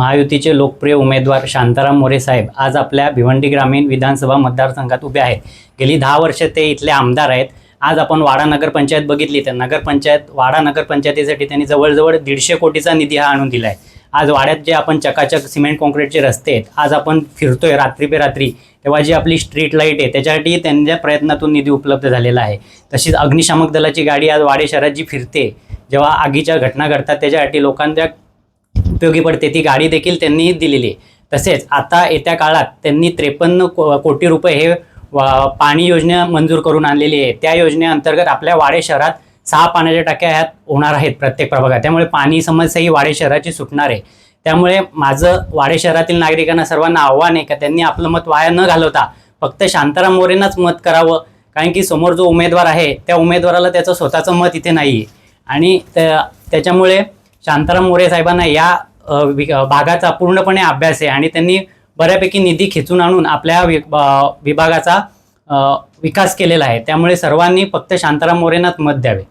महायुतीचे लोकप्रिय उमेदवार शांताराम मोरे साहेब आज आपल्या भिवंडी ग्रामीण विधानसभा मतदारसंघात उभे आहेत. गेली दहा वर्ष ते इथले आमदार आहेत. आज आपण वाडा नगरपंचायत बघितली तर नगरपंचायत वाडा नगरपंचायतीसाठी त्यांनी जवळजवळ दीडशे कोटीचा निधी हा आणून दिला आहे आज वाड्यात जे आपण चकाचक सिमेंट कॉन्क्रीटचे रस्ते आहेत आज आपण फिरतोय रात्री पे रात्री. तेव्हा जी आपली स्ट्रीट लाइट आहे त्याच्यासाठी त्यांच्या प्रयत्नातून निधी उपलब्ध झालेला आहे. तशीच अग्निशामक दलाची गाडी आज वाडे शहरात जी फिरते जेव्हा आगीच्या घटना घडतात त्याच्यासाठी लोकांच्या उपयोगी पडते. ती गाडी देखील त्यांनी दिलेली. आहे तसेच आता येत्या काळात त्यांनी त्रेपन्न को कोटी रुपये हे वा- पाणी योजना मंजूर करून आणलेली आहे. त्या योजनेअंतर्गत आपल्या वाडे शहरात सहा पाण्याच्या टाक्या ह्यात होणार आहेत प्रत्येक प्रभागात. त्यामुळे पाणी समस्या ही वाडे शहराची सुटणार आहे. त्यामुळे माझं वाडे शहरातील नागरिकांना सर्वांना आव्हान आहे का त्यांनी आपलं मत वाया न घालवता फक्त शांताराम मोरेंनाच मत करावं. कारण की समोर जो उमेदवार आहे त्या उमेदवाराला त्याचं स्वतःचं मत इथे नाही आहे आणि त्या- त्याच्यामुळे शांताराम मोरे साहेबांना या वि- भागाचा पूर्णपणे अभ्यास आहे आणि त्यांनी बऱ्यापैकी निधी खेचून आणून आपल्या वि- विभागाचा विकास केलेला आहे. त्यामुळे सर्वांनी फक्त शांताराम मोरेंनाच मत द्यावे.